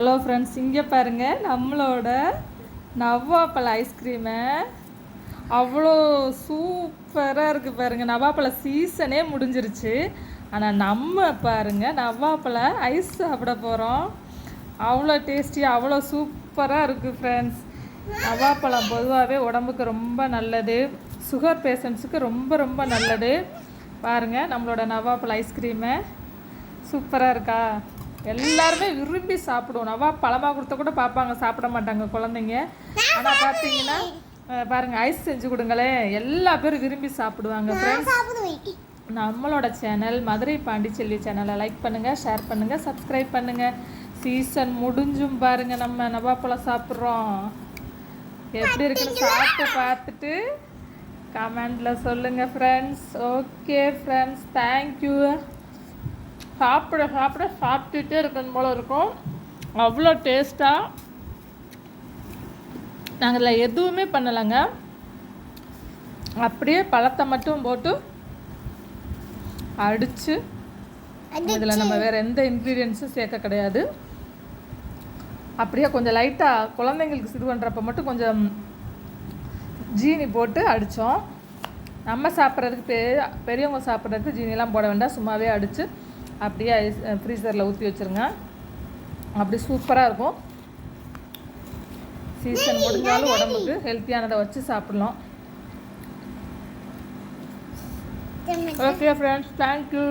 Hello friends இங்கே பாருங்கள் நம்மளோட நவ்வாப்பழ ஐஸ்கிரீமை அவ்வளோ சூப்பராக இருக்குது பாருங்கள் நவாப்பழ சீசனே முடிஞ்சிருச்சு. ஆனால் நம்ம பாருங்க நவாப்பழ ஐஸ் சாப்பிட போகிறோம் அவ்வளோ டேஸ்டியாக அவ்வளோ சூப்பராக இருக்குது ஃப்ரெண்ட்ஸ் நவாப்பழம் பொதுவாகவே உடம்புக்கு ரொம்ப நல்லது. சுகர் பேஷண்ட்ஸுக்கு ரொம்ப ரொம்ப நல்லது. பாருங்கள் நம்மளோட நவாப்பழ ஐஸ்கிரீமை சூப்பராக இருக்கா? எல்லாருமே விரும்பி சாப்பிடுவோம். நவா பழமாக கொடுத்தா கூட பார்ப்பாங்க. சாப்பிட மாட்டாங்க குழந்தைங்க. ஆனால் பார்த்தீங்கன்னா பாருங்க ஐஸ் செஞ்சு கொடுங்களேன் எல்லா பேரும் விரும்பி சாப்பிடுவாங்க ஃப்ரெண்ட்ஸ் நம்மளோட சேனல் மதுரை பாண்டிச்செல்வி சேனலை லைக் பண்ணுங்க ஷேர் பண்ணுங்க சப்ஸ்கிரைப் பண்ணுங்க. சீசன் முடிஞ்சும் பாருங்க நம்ம நவாப்பழம் சாப்பிட்றோம். எப்படி இருக்குன்னு சாப்பிட்டு பார்த்துட்டு கமெண்ட்ல சொல்லுங்க ஃப்ரெண்ட்ஸ் ஓகே ஃப்ரெண்ட்ஸ் தேங்க்யூ சாப்பிட சாப்பிட சாப்பிட்டுட்டே இருக்கணும் போல இருக்கும். அவ்வளோ டேஸ்ட்டாக நாங்கள் இதில் எதுவுமே பண்ணலைங்க. அப்படியே பழத்தை மட்டும் போட்டு அடித்து இதில் நம்ம வேறு எந்த இன்க்ரீடியன்ஸும் சேர்க்க கிடையாது. அப்படியே கொஞ்சம் லைட்டாக குழந்தைங்களுக்கு இது பண்ணுறப்ப மட்டும் கொஞ்சம் ஜீனி போட்டு அடித்தோம் நம்ம சாப்பிட்றதுக்கு பெ பெரியவங்க சாப்பிட்றதுக்கு ஜீனிலாம் போட வேண்டாம். சும்மாவே அடித்து அப்படியே ஐஸ் ஃப்ரீசரில் ஊற்றி வச்சுருங்க. அப்படி சூப்பராக இருக்கும். சீசன் முடிஞ்சாலும் உடம்புக்கு ஹெல்த்தியானதை வச்சு சாப்பிடலாம். Okay friends thank you